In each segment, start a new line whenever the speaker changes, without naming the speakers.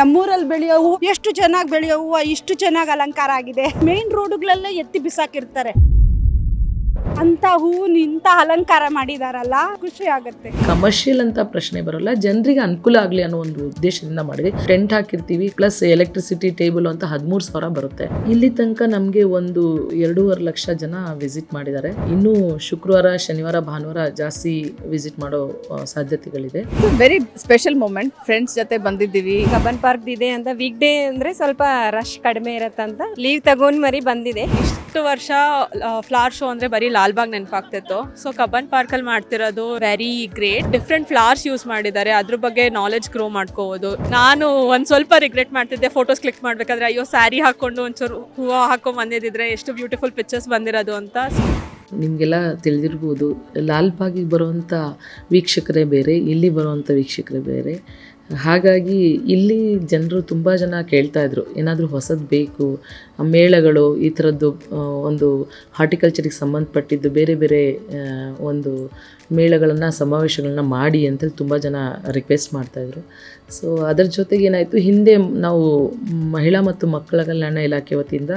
ನಮ್ಮೂರಲ್ಲಿ ಬೆಳೆಯೋ ಹೂವು ಎಷ್ಟು ಚೆನ್ನಾಗಿ ಬೆಳೆಯೋ ಹೂವು ಇಷ್ಟು ಚೆನ್ನಾಗಿ ಅಲಂಕಾರ ಆಗಿದೆ. ಮೇನ್ ರೋಡುಗಳಲ್ಲೇ ಎತ್ತಿ ಬಿಸಾಕಿರ್ತಾರೆ. ಅಂತ ಹೂವು ನಿಂತ ಅಲಂಕಾರ ಮಾಡಿದಾರಲ್ಲ ಖುಷಿ ಆಗುತ್ತೆ.
ಕಮರ್ಷಿಯಲ್ ಅಂತ ಪ್ರಶ್ನೆ ಬರಲ್ಲ ಜನರಿಗೆ ಅನುಕೂಲ ಆಗಲಿ ಅನ್ನೋ ಒಂದು ಉದ್ದೇಶದಿಂದ ಮಾಡಿದ್ವಿ ಟೆಂಟ್ ಹಾಕಿರ್ತೀವಿ ಪ್ಲಸ್ ಎಲೆಕ್ಟ್ರಿಸಿಟಿ ಟೇಬಲ್ ಅಂತ ಹದಿಮೂರು ಸಾವಿರ ಬರುತ್ತೆ. ಇಲ್ಲಿ ತನಕ ನಮಗೆ ಒಂದು ಎರಡೂವರೆ ಲಕ್ಷ ಜನ ವಿಸಿಟ್ ಮಾಡಿದ್ದಾರೆ. ಇನ್ನು ಶುಕ್ರವಾರ ಶನಿವಾರ ಭಾನುವಾರ ಜಾಸ್ತಿ ವಿಸಿಟ್ ಮಾಡೋ ಸಾಧ್ಯತೆಗಳಿದೆ.
ವೆರಿ ಸ್ಪೆಷಲ್ ಮೂಮೆಂಟ್ ಫ್ರೆಂಡ್ಸ್ ಜೊತೆ ಬಂದಿದ್ದೀವಿ.
ಕಬ್ಬನ್ ಪಾರ್ಕ್ ಇದೆ ಅಂತ ವೀಕ್ ಡೇ ಅಂದ್ರೆ ಸ್ವಲ್ಪ ರಶ್ ಕಡಿಮೆ ಇರತ್ತಂತ ಲೀವ್ ತಗೊಂಡ್ ಮರಿ ಬಂದಿದೆ.
ಇಷ್ಟು ವರ್ಷ ಫ್ಲವರ್ ಶೋ ಅಂದ್ರೆ ಬರೀ ಲಾಲ್ಬಾಗ್ ನೆನಪಾಗ್ತಿತ್ತು. ಸೊ ಕಬ್ಬನ್ ಪಾರ್ಕಲ್ಲಿ ಮಾಡ್ತಿರೋದು very great different flowers use ಮಾಡಿದ್ದಾರೆ. ಅದ್ರ ಬಗ್ಗೆ ನಾಲೆಜ್ ಗ್ರೋ ಮಾಡ್ಕೋಬೋದು. ನಾನು ಒಂದು ಸ್ವಲ್ಪ ರಿಗ್ರೆಟ್ ಮಾಡ್ತಿದ್ದೆ. ಫೋಟೋಸ್ ಕ್ಲಿಕ್ ಮಾಡಬೇಕಾದ್ರೆ, ಅಯ್ಯೋ ಸ್ಯಾರಿ ಹಾಕೊಂಡು ಒಂಚೂರು ಹೂವು ಹಾಕೊಂಡ್ ಬಂದಿದ್ರೆ ಎಷ್ಟು ಬ್ಯೂಟಿಫುಲ್ ಪಿಕ್ಚರ್ಸ್ ಬಂದಿರೋದು ಅಂತ.
ನಿಮಗೆಲ್ಲ ತಿಳಿದಿರ್ಬೋದು, ಲಾಲ್ಬಾಗಿಗೆ ಬರುವಂಥ ವೀಕ್ಷಕರೇ ಬೇರೆ, ಇಲ್ಲಿ ಬರುವಂಥ ವೀಕ್ಷಕರೇ ಬೇರೆ. ಹಾಗಾಗಿ ಇಲ್ಲಿ ಜನರು ತುಂಬ ಜನ ಕೇಳ್ತಾ ಇದ್ರು, ಏನಾದರೂ ಹೊಸದು ಬೇಕು ಮೇಳಗಳು ಈ ಥರದ್ದು ಒಂದು ಹಾರ್ಟಿಕಲ್ಚರಿಗೆ ಸಂಬಂಧಪಟ್ಟಿದ್ದು ಬೇರೆ ಬೇರೆ ಒಂದು ಮೇಳಗಳನ್ನು, ಸಮಾವೇಶಗಳನ್ನ ಮಾಡಿ ಅಂತೇಳಿ ತುಂಬ ಜನ ರಿಕ್ವೆಸ್ಟ್ ಮಾಡ್ತಾಯಿದ್ರು ಸೊ ಅದರ ಜೊತೆಗೆ ಏನಾಯಿತು, ಹಿಂದೆ ನಾವು ಮಹಿಳಾ ಮತ್ತು ಮಕ್ಕಳ ಕಲ್ಯಾಣ ಇಲಾಖೆ ವತಿಯಿಂದ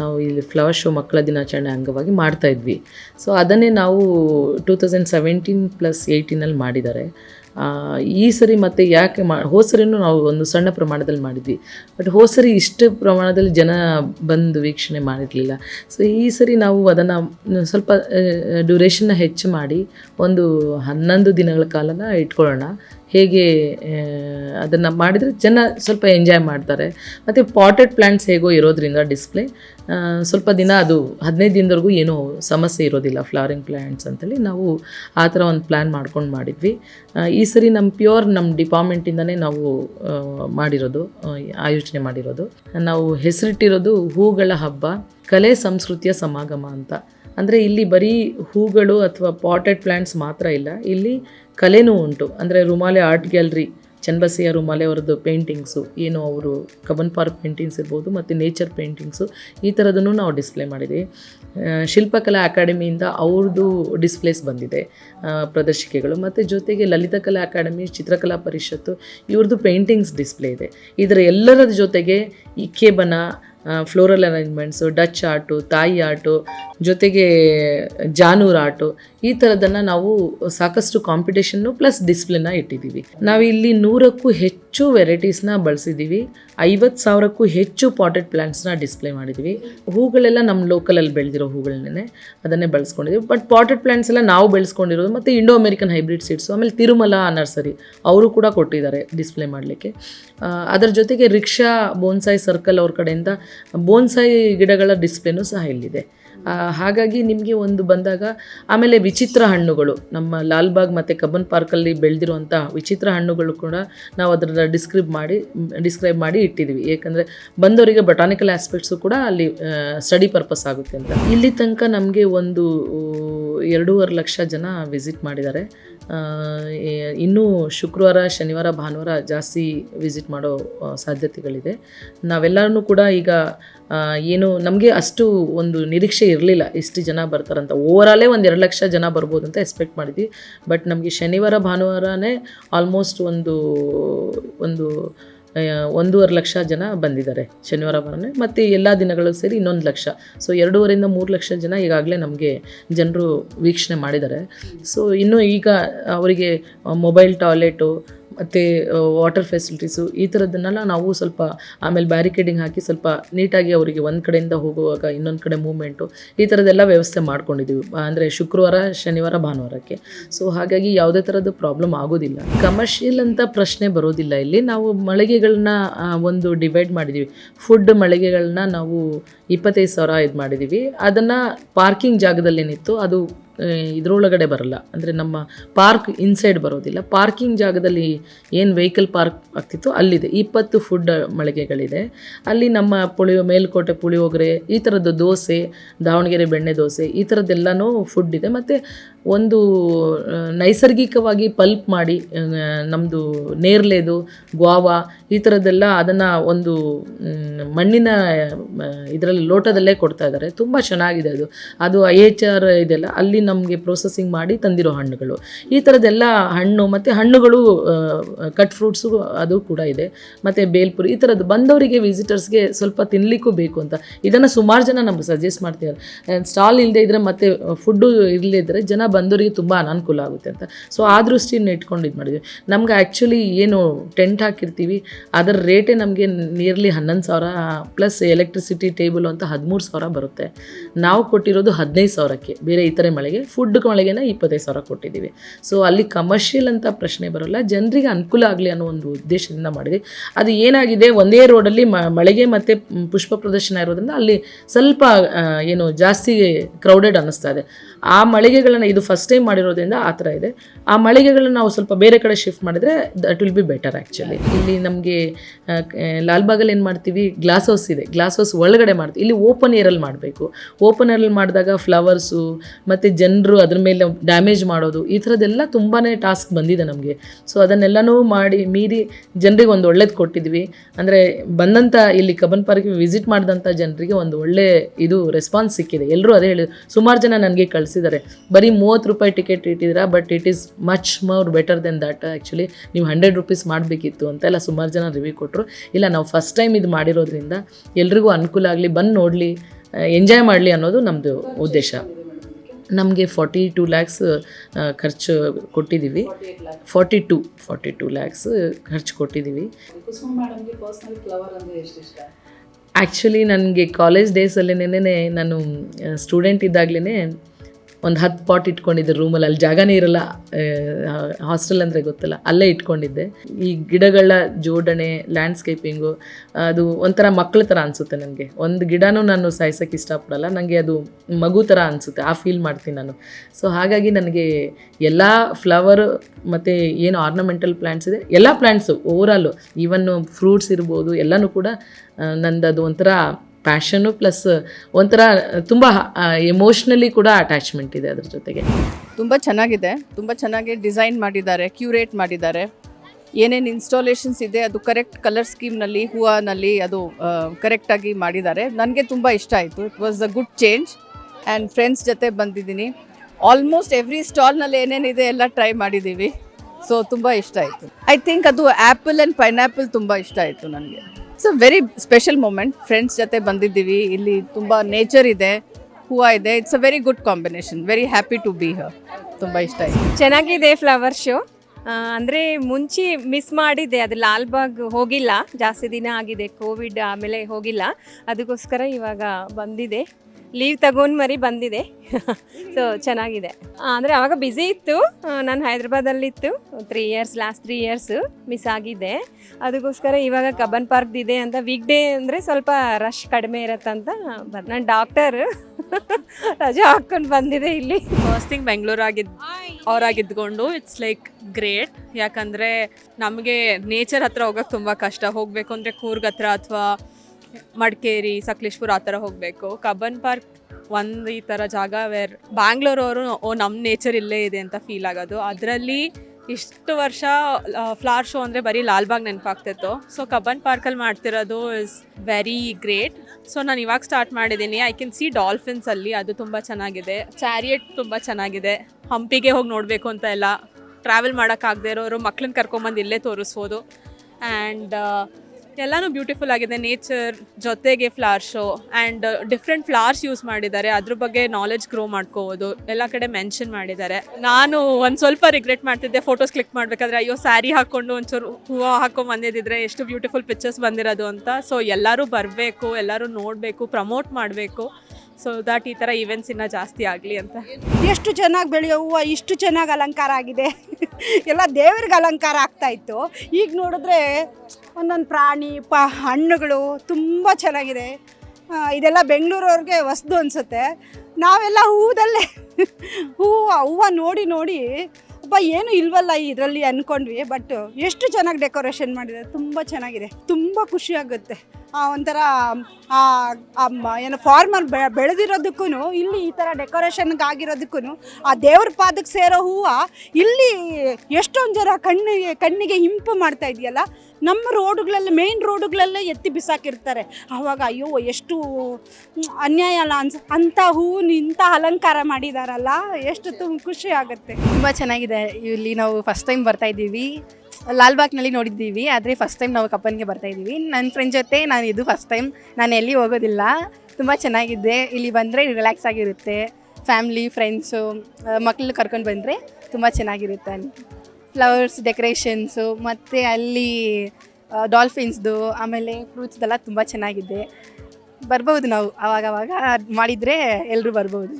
ನಾವು ಇಲ್ಲಿ ಫ್ಲವರ್ ಶೋ ಮಕ್ಕಳ ದಿನಾಚರಣೆ ಅಂಗವಾಗಿ ಮಾಡ್ತಾಯಿದ್ವಿ ಸೊ ಅದನ್ನೇ ನಾವು ಟೂ ತೌಸಂಡ್ ಸೆವೆಂಟೀನ್ ಪ್ಲಸ್ ಏಯ್ಟೀನಲ್ಲಿ ಮಾಡಿದ್ದಾರೆ. ಈ ಸರಿ ಮತ್ತೆ ಯಾಕೆ ಮಾ ಹೋಸರಿನೂ ನಾವು ಒಂದು ಸಣ್ಣ ಪ್ರಮಾಣದಲ್ಲಿ ಮಾಡಿದ್ವಿ. ಬಟ್ ಹೋಸರಿ ಇಷ್ಟು ಪ್ರಮಾಣದಲ್ಲಿ ಜನ ಬಂದು ವೀಕ್ಷಣೆ ಮಾಡಿರಲಿಲ್ಲ. ಸೊ ಈ ಸರಿ ನಾವು ಅದನ್ನು ಸ್ವಲ್ಪ ಡ್ಯೂರೇಷನ್ನ ಹೆಚ್ಚು ಮಾಡಿ ಒಂದು ಹನ್ನೊಂದು ದಿನಗಳ ಕಾಲನ ಇಟ್ಕೊಳ್ಳೋಣ. ಹೇಗೆ ಅದನ್ನು ಮಾಡಿದರೆ ಜನ ಸ್ವಲ್ಪ ಎಂಜಾಯ್ ಮಾಡ್ತಾರೆ. ಮತ್ತು ಪಾಟೆಡ್ ಪ್ಲ್ಯಾಂಟ್ಸ್ ಹೇಗೋ ಇರೋದ್ರಿಂದ ಡಿಸ್ಪ್ಲೇ ಸ್ವಲ್ಪ ದಿನ ಅದು ಹದಿನೈದು ದಿನದವರೆಗೂ ಏನೂ ಸಮಸ್ಯೆ ಇರೋದಿಲ್ಲ ಫ್ಲವರಿಂಗ್ ಪ್ಲ್ಯಾಂಟ್ಸ್ ಅಂತೇಳಿ. ನಾವು ಆ ಥರ ಒಂದು ಪ್ಲ್ಯಾನ್ ಮಾಡ್ಕೊಂಡು ಮಾಡಿದ್ವಿ. ಈ ಸರಿ ನಮ್ಮ ಪ್ಯೂರ್ ನಮ್ಮ ಡಿಪಾರ್ಟ್ಮೆಂಟಿಂದನೇ ನಾವು ಮಾಡಿರೋದು ಆಯೋಜನೆ ಮಾಡಿರೋದು. ನಾವು ಹೆಸರಿಟ್ಟಿರೋದು ಹೂಗಳ ಹಬ್ಬ, ಕಲೆ ಸಂಸ್ಕೃತಿಯ ಸಮಾಗಮ ಅಂತ. ಅಂದರೆ ಇಲ್ಲಿ ಬರೀ ಹೂಗಳು ಅಥವಾ ಪಾಟೆಡ್ ಪ್ಲ್ಯಾಂಟ್ಸ್ ಮಾತ್ರ ಇಲ್ಲ. ಇಲ್ಲಿ ಕಲೆನೂ ಉಂಟು. ಅಂದರೆ ರುಮಾಲೆ ಆರ್ಟ್ ಗ್ಯಾಲರಿ ಚನ್ನಬಸಯ್ಯ ರುಮಾಲೆ ಅವರದ್ದು ಪೇಂಟಿಂಗ್ಸು ಏನು ಅವರು ಕಬನ್ ಪಾರ್ಕ್ ಪೇಂಟಿಂಗ್ಸ್ ಇರ್ಬೋದು ಮತ್ತು ನೇಚರ್ ಪೇಂಟಿಂಗ್ಸು ಈ ಥರದನ್ನು ನಾವು ಡಿಸ್ಪ್ಲೇ ಮಾಡಿದ್ದೀವಿ. ಶಿಲ್ಪಕಲಾ ಅಕಾಡೆಮಿಯಿಂದ ಅವ್ರದ್ದು ಡಿಸ್ಪ್ಲೇಸ್ ಬಂದಿದೆ. ಪ್ರದರ್ಶಿಕೆಗಳು ಮತ್ತು ಜೊತೆಗೆ ಲಲಿತಕಲಾ ಅಕಾಡೆಮಿ ಚಿತ್ರಕಲಾ ಪರಿಷತ್ತು ಇವ್ರದ್ದು ಪೇಂಟಿಂಗ್ಸ್ ಡಿಸ್ಪ್ಲೇ ಇದೆ. ಇದರ ಎಲ್ಲರ ಜೊತೆಗೆ ikebana floral arrangements Dutch art Thai art ಜೊತೆಗೆ ಜಾನೂರ್ ಆರ್ಟು ಈ ಥರದನ್ನು ನಾವು ಸಾಕಷ್ಟು ಕಾಂಪಿಟೇಷನ್ನು ಪ್ಲಸ್ ಡಿಸ್ಪ್ಲೇನ ಇಟ್ಟಿದ್ದೀವಿ. ನಾವಿಲ್ಲಿ ನೂರಕ್ಕೂ ಹೆಚ್ಚು ವೆರೈಟೀಸ್ನ ಬಳಸಿದ್ದೀವಿ. ಐವತ್ತು ಸಾವಿರಕ್ಕೂ ಹೆಚ್ಚು ಪಾಟೆಡ್ ಪ್ಲ್ಯಾಂಟ್ಸ್ನ ಡಿಸ್ಪ್ಲೇ ಮಾಡಿದ್ದೀವಿ. ಹೂಗಳೆಲ್ಲ ನಮ್ಮ ಲೋಕಲಲ್ಲಿ ಬೆಳೆದಿರೋ ಹೂಗಳನ್ನೇ ಅದನ್ನೇ ಬಳಸ್ಕೊಂಡಿದ್ದೀವಿ. ಬಟ್ ಪಾಟೆಡ್ ಪ್ಲ್ಯಾಂಟ್ಸ್ ಎಲ್ಲ ನಾವು ಬೆಳೆಸ್ಕೊಂಡಿರೋದು ಮತ್ತು ಇಂಡೋ ಅಮೆರಿಕನ್ ಹೈಬ್ರಿಡ್ ಸೀಡ್ಸು ಆಮೇಲೆ ತಿರುಮಲ ನರ್ಸರಿ ಅವರು ಕೂಡ ಕೊಟ್ಟಿದ್ದಾರೆ ಡಿಸ್ಪ್ಲೇ ಮಾಡಲಿಕ್ಕೆ. ಅದರ ಜೊತೆಗೆ ರಿಕ್ಷಾ ಬೋನ್ಸಾಯಿ ಸರ್ಕಲ್ ಅವ್ರ ಕಡೆಯಿಂದ ಬೋನ್ಸಾಯಿ ಗಿಡಗಳ ಡಿಸ್ಪ್ಲೇನೂ ಸಹ ಇಲ್ಲಿದೆ. ಹಾಗಾಗಿ ನಿಮಗೆ ಒಂದು ಬಂದಾಗ ಆಮೇಲೆ ವಿಚಿತ್ರ ಹಣ್ಣುಗಳು, ನಮ್ಮ ಲಾಲ್ಬಾಗ್ ಮತ್ತು ಕಬ್ಬನ್ ಪಾರ್ಕಲ್ಲಿ ಬೆಳೆದಿರುವಂಥ ವಿಚಿತ್ರ ಹಣ್ಣುಗಳು ಕೂಡ ನಾವು ಅದರ ಡಿಸ್ಕ್ರಿಬ್ ಮಾಡಿ, ಡಿಸ್ಕ್ರೈಬ್ ಮಾಡಿ ಇಟ್ಟಿದ್ದೀವಿ. ಏಕೆಂದರೆ ಬಂದವರಿಗೆ ಬಟಾನಿಕಲ್ ಆಸ್ಪೆಕ್ಟ್ಸು ಕೂಡ ಅಲ್ಲಿ ಸ್ಟಡಿ ಪರ್ಪಸ್ ಆಗುತ್ತೆ ಅಂತ. ಇಲ್ಲಿ ತನಕ ನಮಗೆ ಒಂದು ಎರಡೂವರೆ ಲಕ್ಷ ಜನ ವಿಸಿಟ್ ಮಾಡಿದ್ದಾರೆ. ಇನ್ನೂ ಶುಕ್ರವಾರ, ಶನಿವಾರ, ಭಾನುವಾರ ಜಾಸ್ತಿ ವಿಸಿಟ್ ಮಾಡೋ ಸಾಧ್ಯತೆಗಳಿದೆ. ನಾವೆಲ್ಲರೂ ಕೂಡ ಈಗ ಏನು ನಮಗೆ ಅಷ್ಟು ಒಂದು ನಿರೀಕ್ಷೆ ಇರಲಿಲ್ಲ ಇಷ್ಟು ಜನ ಬರ್ತಾರಂತ. ಓವರಾಲೇ ಒಂದು ಎರಡು ಲಕ್ಷ ಜನ ಬರ್ಬೋದು ಅಂತ ಎಕ್ಸ್ಪೆಕ್ಟ್ ಮಾಡಿದ್ವಿ. ಬಟ್ ನಮಗೆ ಶನಿವಾರ, ಭಾನುವಾರನೇ ಆಲ್ಮೋಸ್ಟ್ ಒಂದು ಒಂದು ಒಂದೂವರೆ ಲಕ್ಷ ಜನ ಬಂದಿದ್ದಾರೆ ಶನಿವಾರ ಭಾನುವಾರ. ಮತ್ತು ಎಲ್ಲ ದಿನಗಳು ಸೇರಿ ಇನ್ನೊಂದು ಲಕ್ಷ. ಸೊ ಎರಡೂವರೆಯಿಂದ ಮೂರು ಲಕ್ಷ ಜನ ಈಗಾಗಲೇ ನಮಗೆ ಜನರು ವೀಕ್ಷಣೆ ಮಾಡಿದ್ದಾರೆ. ಸೊ ಇನ್ನೂ ಈಗ ಅವರಿಗೆ ಮೊಬೈಲ್ ಟಾಯ್ಲೆಟು ಮತ್ತು ವಾಟರ್ ಫೆಸಿಲಿಟೀಸು ಈ ಥರದ್ದನ್ನೆಲ್ಲ ನಾವು ಸ್ವಲ್ಪ ಆಮೇಲೆ ಬ್ಯಾರಿಕೇಡಿಂಗ್ ಹಾಕಿ ಸ್ವಲ್ಪ ನೀಟಾಗಿ ಅವರಿಗೆ ಒಂದು ಕಡೆಯಿಂದ ಹೋಗುವಾಗ ಇನ್ನೊಂದು ಕಡೆ ಮೂವ್ಮೆಂಟು ಈ ಥರದ್ದೆಲ್ಲ ವ್ಯವಸ್ಥೆ ಮಾಡ್ಕೊಂಡಿದ್ದೀವಿ ಅಂದರೆ ಶುಕ್ರವಾರ, ಶನಿವಾರ, ಭಾನುವಾರಕ್ಕೆ. ಸೊ ಹಾಗಾಗಿ ಯಾವುದೇ ಥರದ ಪ್ರಾಬ್ಲಮ್ ಆಗೋದಿಲ್ಲ. ಕಮರ್ಷಿಯಲ್ ಅಂತ ಪ್ರಶ್ನೆ ಬರೋದಿಲ್ಲ ಇಲ್ಲಿ. ನಾವು ಮಳಿಗೆಗಳನ್ನ ಒಂದು ಡಿವೈಡ್ ಮಾಡಿದ್ದೀವಿ ಫುಡ್ ಮಳಿಗೆಗಳನ್ನ ನಾವು ಇಪ್ಪತ್ತೈದು ಸಾವಿರ ಇದು ಮಾಡಿದ್ದೀವಿ ಅದನ್ನು ಪಾರ್ಕಿಂಗ್ ಜಾಗದಲ್ಲೇನಿತ್ತು ಅದು ಇದರೊಳಗಡೆ ಬರಲ್ಲ. ಅಂದರೆ ನಮ್ಮ ಪಾರ್ಕ್ ಇನ್ಸೈಡ್ ಬರೋದಿಲ್ಲ. ಪಾರ್ಕಿಂಗ್ ಜಾಗದಲ್ಲಿ ಏನು ವೆಹಿಕಲ್ ಪಾರ್ಕ್ ಆಗ್ತಿತ್ತು ಅಲ್ಲಿದೆ. ಇಪ್ಪತ್ತು ಫುಡ್ ಮಳಿಗೆಗಳಿದೆ. ಅಲ್ಲಿ ನಮ್ಮ ಪುಳಿಯೋ, ಮೇಲುಕೋಟೆ ಪುಳಿಯೋಗರೆ, ಈ ಥರದ್ದು ದೋಸೆ, ದಾವಣಗೆರೆ ಬೆಣ್ಣೆ ದೋಸೆ, ಈ ಥರದ್ದೆಲ್ಲನೂ ಫುಡ್ ಇದೆ. ಮತ್ತು ಒಂದು ನೈಸರ್ಗಿಕವಾಗಿ ಪಲ್ಪ್ ಮಾಡಿ ನಮ್ಮದು ನೇರ್ಲೆದು, ಗ್ವಾವಾ ಈ ಥರದ್ದೆಲ್ಲ ಅದನ್ನು ಒಂದು ಮಣ್ಣಿನ ಇದರಲ್ಲಿ ಲೋಟದಲ್ಲೇ ಕೊಡ್ತಾ ಇದ್ದಾರೆ ತುಂಬ ಚೆನ್ನಾಗಿದೆ ಅದು. ಅದು ಐ ಎಚ್ ಆರ್ ಇದೆಲ್ಲ ಅಲ್ಲಿ ನಮಗೆ ಪ್ರೊಸೆಸಿಂಗ್ ಮಾಡಿ ತಂದಿರೋ ಹಣ್ಣುಗಳು. ಈ ಥರದ್ದೆಲ್ಲ ಹಣ್ಣು ಮತ್ತು ಹಣ್ಣುಗಳು ಕಟ್ ಫ್ರೂಟ್ಸು ಅದು ಕೂಡ ಇದೆ. ಮತ್ತು ಬೇಲ್ಪುರಿ ಈ ಥರದ್ದು ಬಂದವರಿಗೆ ವಿಸಿಟರ್ಸ್ಗೆ ಸ್ವಲ್ಪ ತಿನ್ನಲಿಕ್ಕೂ ಬೇಕು ಅಂತ. ಇದನ್ನು ಸುಮಾರು ಜನ ನಮ್ಗೆ ಸಜೆಸ್ಟ್ ಮಾಡ್ತಿದ್ದಾರೆ ಸ್ಟಾಲ್ ಇಲ್ಲದೆ ಇದ್ದರೆ ಮತ್ತೆ ಫುಡ್ಡು ಇದ್ದರೆ ಜನ ಬಂದವರಿಗೆ ತುಂಬ ಅನಾನುಕೂಲ ಆಗುತ್ತೆ ಅಂತ. ಸೊ ಆ ದೃಷ್ಟಿಯನ್ನು ಇಟ್ಕೊಂಡು ಇದು ಮಾಡಿದ್ವಿ. ನಮ್ಗೆ ಆ್ಯಕ್ಚುಲಿ ಏನು ಟೆಂಟ್ ಹಾಕಿರ್ತೀವಿ, ಅದರ ರೇಟೇ ನಮಗೆ ನಿಯರ್ಲಿ ಹನ್ನೊಂದು ಸಾವಿರ ಪ್ಲಸ್ ಎಲೆಕ್ಟ್ರಿಸಿಟಿ ಟೇಬಲ್ ಅಂತ ಹದಿಮೂರು ಸಾವಿರ ಬರುತ್ತೆ. ನಾವು ಕೊಟ್ಟಿರೋದು ಹದಿನೈದು ಸಾವಿರಕ್ಕೆ. ಬೇರೆ ಇತರೆ ಮಳೆಗೆ ಫುಡ್ ಮಳೆಗೆನ ಇಪ್ಪತ್ತೈದು ಸಾವಿರ ಕೊಟ್ಟಿದ್ದೀವಿ. ಸೊ ಅಲ್ಲಿ ಕಮರ್ಷಿಯಲ್ ಅಂತ ಪ್ರಶ್ನೆ ಬರೋಲ್ಲ, ಜನರಿಗೆ ಅನುಕೂಲ ಆಗಲಿ ಅನ್ನೋ ಒಂದು ಉದ್ದೇಶದಿಂದ ಮಾಡಿದ್ವಿ. ಅದು ಏನಾಗಿದೆ, ಒಂದೇ ರೋಡಲ್ಲಿ ಮಳೆಗೆ ಮತ್ತು ಪುಷ್ಪ ಪ್ರದರ್ಶನ ಇರೋದ್ರಿಂದ ಅಲ್ಲಿ ಸ್ವಲ್ಪ ಏನು ಜಾಸ್ತಿ ಕ್ರೌಡೆಡ್ ಅನ್ನಿಸ್ತಾ ಇದೆ. ಆ ಮಳಿಗೆಗಳನ್ನು ಇದು ಫಸ್ಟ್ ಟೈಮ್ ಮಾಡಿರೋದ್ರಿಂದ ಆ ಥರ ಇದೆ. ಆ ಮಳಿಗೆಗಳನ್ನ ನಾವು ಸ್ವಲ್ಪ ಬೇರೆ ಕಡೆ ಶಿಫ್ಟ್ ಮಾಡಿದ್ರೆ that will be better actually ಇಲ್ಲಿ ನಮಗೆ ಲಾಲ್ಬಾಗಲ್ಲಿ ಏನು ಮಾಡ್ತೀವಿ? ಗ್ಲಾಸ್ ಹೌಸ್ ಇದೆ. ಗ್ಲಾಸ್ ಹೌಸ್ ಒಳಗಡೆ ಮಾಡ್ತೀವಿ. ಇಲ್ಲಿ ಓಪನ್ ಏರಲ್ಲಿ ಮಾಡಬೇಕು. ಓಪನ್ ಏರಲ್ಲಿ ಮಾಡಿದಾಗ ಫ್ಲವರ್ಸು ಮತ್ತು ಜನರು ಅದ್ರ ಮೇಲೆ ಡ್ಯಾಮೇಜ್ ಮಾಡೋದು, ಈ ಥರದ್ದೆಲ್ಲ ತುಂಬಾ ಟಾಸ್ಕ್ ಬಂದಿದೆ ನಮಗೆ. ಸೊ ಅದನ್ನೆಲ್ಲನೂ ಮಾಡಿ ಮೀರಿ ಜನರಿಗೆ ಒಂದು ಒಳ್ಳೇದು ಕೊಟ್ಟಿದ್ವಿ. ಅಂದರೆ ಬಂದಂಥ ಇಲ್ಲಿ ಕಬ್ಬನ್ ಪಾರ್ಕ್ಗೆ ವಿಸಿಟ್ ಮಾಡಿದಂಥ ಜನರಿಗೆ ಒಂದು ಒಳ್ಳೆ ಇದು ರೆಸ್ಪಾನ್ಸ್ ಸಿಕ್ಕಿದೆ. ಎಲ್ಲರೂ ಅದೇ ಹೇಳಿದ್ರು ಸುಮಾರು ಜನ ನನಗೆ ಕಳಿಸಿದ್ದಾರೆ. ಬರೀ ಮೂವತ್ತು ರೂಪಾಯಿ ticket ಇಟ್ಟಿದ್ದೀರಾ but it is much more better then that actually ನೀವು ಹಂಡ್ರೆಡ್ ರುಪೀಸ್ ಮಾಡಬೇಕಿತ್ತು ಅಂತೆಲ್ಲ ಸುಮಾರು ಜನ ರಿವ್ಯೂ ಕೊಟ್ಟರು ಇಲ್ಲ ನಾವು ಫಸ್ಟ್ ಟೈಮ್ ಇದು ಮಾಡಿರೋದ್ರಿಂದ ಎಲ್ರಿಗೂ ಅನುಕೂಲ ಆಗಲಿ ಬಂದು ನೋಡಲಿ ಎಂಜಾಯ್ ಮಾಡಲಿ ಅನ್ನೋದು ನಮ್ಮದು ಉದ್ದೇಶ. ನಮಗೆ ಫಾರ್ಟಿ ಟೂ ಲ್ಯಾಕ್ಸ್ ಖರ್ಚು ಕೊಟ್ಟಿದ್ದೀವಿ. Forty two forty two lakhs ಖರ್ಚು ಕೊಟ್ಟಿದ್ದೀವಿ ಆ್ಯಕ್ಚುಲಿ ನನಗೆ ಕಾಲೇಜ್ ಡೇಸಲ್ಲೇನೇ ನಾನು ಸ್ಟೂಡೆಂಟ್ ಇದ್ದಾಗಲೇ ಒಂದು ಹತ್ತು ಪಾಟ್ ಇಟ್ಕೊಂಡಿದ್ದೆ ರೂಮಲ್ಲಿ ಅಲ್ಲಿ. ಜಾಗನೇ ಇರಲ್ಲ. ಹಾಸ್ಟೆಲ್ ಅಂದರೆ ಗೊತ್ತಲ್ಲ. ಅಲ್ಲೇ ಇಟ್ಕೊಂಡಿದ್ದೆ. ಈ ಗಿಡಗಳ ಜೋಡಣೆ ಲ್ಯಾಂಡ್ಸ್ಕೇಪಿಂಗು ಅದು ಒಂಥರ ಮಕ್ಕಳ ಥರ ಅನಿಸುತ್ತೆ ನನಗೆ ಒಂದು ಗಿಡನೂ ನಾನು ಸಾಯ್ಸೋಕ್ಕೆ ಇಷ್ಟಪಡಲ್ಲ. ನನಗೆ ಅದು ಮಗು ಥರ ಅನಿಸುತ್ತೆ. ಆ ಫೀಲ್ ಮಾಡ್ತೀನಿ ನಾನು. ಸೊ ಹಾಗಾಗಿ ನನಗೆ ಎಲ್ಲ ಫ್ಲವರ್ ಮತ್ತು ಏನು ಆರ್ನಮೆಂಟಲ್ ಪ್ಲ್ಯಾಂಟ್ಸ್ ಇದೆ, ಎಲ್ಲ ಪ್ಲ್ಯಾಂಟ್ಸು ಓವರಾಲು ಈವನ್ನು ಫ್ರೂಟ್ಸ್ ಇರ್ಬೋದು, ಎಲ್ಲನೂ ಕೂಡ ನಂದು ಅದು ಒಂಥರ ಪ್ಯಾಷನು ಪ್ಲಸ್ ಒಂಥರ ತುಂಬ ಎಮೋಷ್ನಲಿ ಕೂಡ ಅಟ್ಯಾಚ್ಮೆಂಟ್ ಇದೆ ಅದ್ರ ಜೊತೆಗೆ.
ತುಂಬ ಚೆನ್ನಾಗಿದೆ. ತುಂಬ ಚೆನ್ನಾಗಿ ಡಿಸೈನ್ ಮಾಡಿದ್ದಾರೆ ಕ್ಯೂರೇಟ್ ಮಾಡಿದ್ದಾರೆ. ಏನೇನು ಇನ್ಸ್ಟಾಲೇಷನ್ಸ್ ಇದೆ, ಅದು ಕರೆಕ್ಟ್ ಕಲರ್ ಸ್ಕೀಮ್ನಲ್ಲಿ ಹೂವನಲ್ಲಿ ಅದು ಕರೆಕ್ಟಾಗಿ ಮಾಡಿದ್ದಾರೆ. ನನಗೆ ತುಂಬ ಇಷ್ಟ ಆಯಿತು. It was a good change and friends ಜೊತೆ ಬಂದಿದ್ದೀನಿ. ಆಲ್ಮೋಸ್ಟ್ ಎವ್ರಿ ಸ್ಟಾಲ್ನಲ್ಲಿ ಏನೇನಿದೆ ಎಲ್ಲ ಟ್ರೈ ಮಾಡಿದ್ದೀವಿ. ಸೊ ತುಂಬ ಇಷ್ಟ ಆಯಿತು. ಐ ಥಿಂಕ್ ಅದು ಆ್ಯಪಲ್ ಆ್ಯಂಡ್ ಪೈನಾಪಲ್ ತುಂಬ ಇಷ್ಟ ಆಯಿತು ನನಗೆ. So very special moment friends ಜೊತೆ ಬಂದಿದ್ದೀವಿ. ಇಲ್ಲಿ ತುಂಬ ನೇಚರ್ ಇದೆ, ಹೂವು ಇದೆ. It's a very good combination very happy to be here ತುಂಬ ಇಷ್ಟ ಆಯಿತು.
ಚೆನ್ನಾಗಿದೆ ಫ್ಲವರ್ ಶೋ ಅಂದರೆ ಮುಂಚೆ ಮಿಸ್ ಮಾಡಿದೆ. ಅದು ಲಾಲ್ಬಾಗ್ ಹೋಗಿಲ್ಲ. ಜಾಸ್ತಿ ದಿನ ಆಗಿದೆ. ಕೋವಿಡ್ ಆಮೇಲೆ ಹೋಗಿಲ್ಲ. ಅದಕ್ಕೋಸ್ಕರ ಇವಾಗ ಬಂದಿದೆ. ಲೀವ್ ತಗೊಂಡು ಮರಿ ಬಂದಿದೆ. ಸೊ ಚೆನ್ನಾಗಿದೆ. ಅಂದರೆ ಆವಾಗ ಬ್ಯುಸಿ ಇತ್ತು. ನಾನು ಹೈದ್ರಾಬಾದಲ್ಲಿತ್ತು. Three years last three years miss ಆಗಿದೆ. ಅದಕ್ಕೋಸ್ಕರ ಇವಾಗ ಕಬ್ಬನ್ ಪಾರ್ಕ್ ಇದೆ ಅಂತ ವೀಕ್ ಡೇ ಅಂದರೆ ಸ್ವಲ್ಪ ರಶ್ ಕಡಿಮೆ ಇರತ್ತಂತ ಬಂದು ನಾನು ಡಾಕ್ಟರ್ ರಜೆ ಹಾಕ್ಕೊಂಡು ಬಂದಿದೆ ಇಲ್ಲಿ.
ಫಸ್ಟ್ ಥಿಂಗ್ ಬೆಂಗಳೂರು ಆಗಿದ್ ಅವರಾಗಿದ್ಕೊಂಡು ಇಟ್ಸ್ ಲೈಕ್ ಗ್ರೇಟ್ ಯಾಕಂದರೆ ನಮಗೆ ನೇಚರ್ ಹತ್ರ ಹೋಗೋಕೆ ತುಂಬ ಕಷ್ಟ. ಹೋಗಬೇಕು ಅಂದರೆ ಕೂರ್ಗ್ ಹತ್ರ ಅಥವಾ ಮಡಿಕೇರಿ, ಸಕಲೇಶ್ಪುರ ಆ ಥರ ಹೋಗಬೇಕು. ಕಬ್ಬನ್ ಪಾರ್ಕ್ ಒಂದು ಈ ಥರ ಜಾಗ ವೇರ್ ಬ್ಯಾಂಗ್ಳೂರವರು ಓ ನಮ್ಮ ನೇಚರ್ ಇಲ್ಲೇ ಇದೆ ಅಂತ ಫೀಲ್ ಆಗೋದು. ಅದರಲ್ಲಿ ಇಷ್ಟು ವರ್ಷ ಫ್ಲವರ್ ಶೋ ಅಂದರೆ ಬರೀ ಲಾಲ್ಬಾಗ್ ನೆನಪಾಗ್ತಿತ್ತು. ಸೊ ಕಬ್ಬನ್ ಪಾರ್ಕಲ್ಲಿ ಮಾಡ್ತಿರೋದು ಇಸ್ ವೆರಿ ಗ್ರೇಟ್ ಸೊ ನಾನು ಇವಾಗ ಸ್ಟಾರ್ಟ್ ಮಾಡಿದ್ದೀನಿ. ಐ ಕ್ಯಾನ್ ಸಿ ಡಾಲ್ಫಿನ್ಸ್ ಅಲ್ಲಿ, ಅದು ತುಂಬ ಚೆನ್ನಾಗಿದೆ. ಚಾರಿಯಟ್ ತುಂಬ ಚೆನ್ನಾಗಿದೆ. ಹಂಪಿಗೆ ಹೋಗಿ ನೋಡಬೇಕು ಅಂತ ಎಲ್ಲ. ಟ್ರಾವೆಲ್ ಮಾಡೋಕ್ಕಾಗದೇ ಇರೋರು ಮಕ್ಳನ್ನ ಕರ್ಕೊಂಬಂದು ಇಲ್ಲೇ ತೋರಿಸ್ಬೋದು. ಆ್ಯಂಡ್ ಎಲ್ಲನೂ ಬ್ಯೂಟಿಫುಲ್ ಆಗಿದೆ. ನೇಚರ್ ಜೊತೆಗೆ flower show and different flowers use ಮಾಡಿದ್ದಾರೆ. ಅದ್ರ ಬಗ್ಗೆ ನಾಲೆಜ್ ಗ್ರೋ ಮಾಡ್ಕೋಬೋದು. ಎಲ್ಲ ಕಡೆ ಮೆನ್ಷನ್ ಮಾಡಿದ್ದಾರೆ. ನಾನು ಒಂದು ಸ್ವಲ್ಪ ರಿಗ್ರೆಟ್ ಮಾಡ್ತಿದ್ದೆ. ಫೋಟೋಸ್ ಕ್ಲಿಕ್ ಮಾಡಬೇಕಾದ್ರೆ, ಅಯ್ಯೋ ಸ್ಯಾರಿ ಹಾಕ್ಕೊಂಡು ಒಂಚೂರು ಹೂವು ಹಾಕೊಂಡು ಬಂದಿದ್ದಿದ್ರೆ ಎಷ್ಟು ಬ್ಯೂಟಿಫುಲ್ ಪಿಕ್ಚರ್ಸ್ ಬಂದಿರೋದು ಅಂತ. ಸೊ ಎಲ್ಲರೂ ಬರಬೇಕು, ಎಲ್ಲರೂ ನೋಡಬೇಕು ಪ್ರಮೋಟ್ ಮಾಡಬೇಕು. ಸೊ ದಟ್ ಈ ಥರ ಈವೆಂಟ್ಸ್ ಇನ್ನೂ ಜಾಸ್ತಿ ಆಗಲಿ ಅಂತ.
ಎಷ್ಟು ಚೆನ್ನಾಗಿ ಬೆಳೆಯೋ ಹೂವು, ಇಷ್ಟು ಚೆನ್ನಾಗಿ ಅಲಂಕಾರ ಆಗಿದೆ. ಎಲ್ಲ ದೇವ್ರಿಗೆ ಅಲಂಕಾರ ಆಗ್ತಾ ಇತ್ತು. ಈಗ ನೋಡಿದ್ರೆ ಒಂದೊಂದು ಪ್ರಾಣಿ, ಪ, ಹಣ್ಣುಗಳು ತುಂಬ ಚೆನ್ನಾಗಿದೆ. ಇದೆಲ್ಲ ಬೆಂಗಳೂರವ್ರಿಗೆ ಹೊಸ್ದು ಅನಿಸುತ್ತೆ. ನಾವೆಲ್ಲ ಹೂದಲ್ಲೇ ಹೂವು ಹೂವು ನೋಡಿ ನೋಡಿ ಅಪ್ಪ ಏನು ಇಲ್ವಲ್ಲ ಇದರಲ್ಲಿ ಅಂದ್ಕೊಂಡ್ವಿ ಬಟ್ ಎಷ್ಟು ಚೆನ್ನಾಗಿ ಡೆಕೋರೇಷನ್ ಮಾಡಿದ್ದಾರೆ ತುಂಬ ಚೆನ್ನಾಗಿದೆ. ತುಂಬ ಖುಷಿ ಆಗುತ್ತೆ. ಆ ಒಂಥರ ಏನು ಫಾರ್ಮರ್ ಬೆ ಬೆಳೆದಿರೋದಕ್ಕೂ ಇಲ್ಲಿ ಈ ಥರ ಡೆಕೋರೇಷನ್ಗೆ ಆಗಿರೋದಕ್ಕೂ ಆ ದೇವ್ರ ಪಾದಕ್ಕೆ ಸೇರೋ ಹೂವು ಇಲ್ಲಿ ಎಷ್ಟೊಂದು ಜನ ಕಣ್ಣಿಗೆ ಕಣ್ಣಿಗೆ ಇಂಪು ಮಾಡ್ತಾ ಇದೆಯಲ್ಲ ನಮ್ಮ ರೋಡುಗಳಲ್ಲಿ ಮೇನ್ ರೋಡುಗಳಲ್ಲೇ ಎತ್ತಿ ಬಿಸಾಕಿರ್ತಾರೆ. ಆವಾಗ ಅಯ್ಯೋ, ಎಷ್ಟು ಅನ್ಯಾಯ ಅಲ್ಲ ಅನ್ಸ, ಅಂಥ ಹೂವು ಇಂಥ ಅಲಂಕಾರ ಮಾಡಿದಾರಲ್ಲ, ಎಷ್ಟು ತುಂಬ ಖುಷಿ ಆಗುತ್ತೆ.
ತುಂಬ ಚೆನ್ನಾಗಿದೆ. ಇಲ್ಲಿ ನಾವು ಫಸ್ಟ್ ಟೈಮ್ ಬರ್ತಾ ಇದ್ದೀವಿ. ಲಾಲ್ಬಾಗ್ನಲ್ಲಿ ನೋಡಿದ್ದೀವಿ, ಆದರೆ ಫಸ್ಟ್ ಟೈಮ್ ನಾವು ಕಬ್ಬನ್ಗೆ ಬರ್ತಾ ಇದ್ದೀವಿ. ನನ್ನ ಫ್ರೆಂಡ್ ಜೊತೆ ನಾನು ಇದು ಫಸ್ಟ್ ಟೈಮ್ ನಾನು ಎಲ್ಲಿ ಹೋಗೋದಿಲ್ಲ. ತುಂಬ ಚೆನ್ನಾಗಿದೆ. ಇಲ್ಲಿ ಬಂದರೆ ರಿಲ್ಯಾಕ್ಸ್ ಆಗಿರುತ್ತೆ. ಫ್ಯಾಮ್ಲಿ ಫ್ರೆಂಡ್ಸು ಮಕ್ಕಳು ಕರ್ಕೊಂಡು ಬಂದರೆ ತುಂಬ ಚೆನ್ನಾಗಿರುತ್ತೆ ಅಲ್ಲಿ ಫ್ಲವರ್ಸ್ ಡೆಕೋರೇಷನ್ಸು ಮತ್ತು ಅಲ್ಲಿ ಡಾಲ್ಫಿನ್ಸ್ದು ಆಮೇಲೆ ಫ್ರೂಟ್ಸ್ದೆಲ್ಲ ತುಂಬ ಚೆನ್ನಾಗಿದೆ. ಬರ್ಬೋದು ನಾವು ಅವಾಗವಾಗ ಮಾಡಿದರೆ ಎಲ್ಲರೂ ಬರ್ಬೋದು